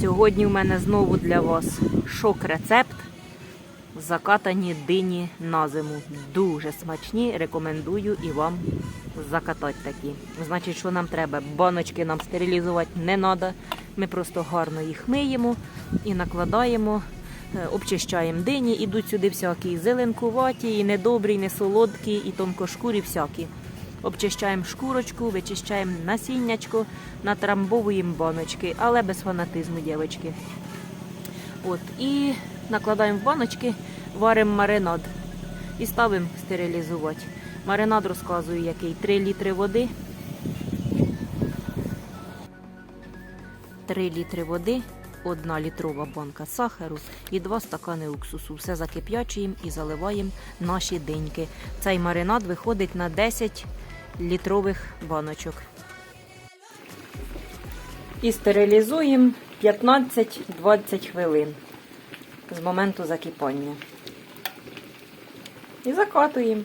Сьогодні в мене знову для вас шок-рецепт. Закатані дині на зиму. Дуже смачні. Рекомендую і вам закатати такі. Значить, що нам треба? Баночки нам стерилізувати не треба. Ми просто гарно їх миємо і накладаємо, е, обчищаємо дині. Ідуть сюди всякі зеленкуваті, і недобрі, і несолодкі, і тонкошкурі всякі. Обчищаємо шкурочку, вичищаємо насіннячко, натрамбовуємо баночки, але без фанатизму, дівчатки. От, і накладаємо в баночки, варимо маринад і ставимо стерилізувати. Маринад розказую, який 3 літри води. 3 літри води, 1 літрова банка сахару і 2 стакани уксусу. Все закип'ячуємо і заливаємо наші диньки. Цей маринад виходить на 10 літрових баночок. І стерилізуємо 15-20 хвилин з моменту закипання. І закатуємо.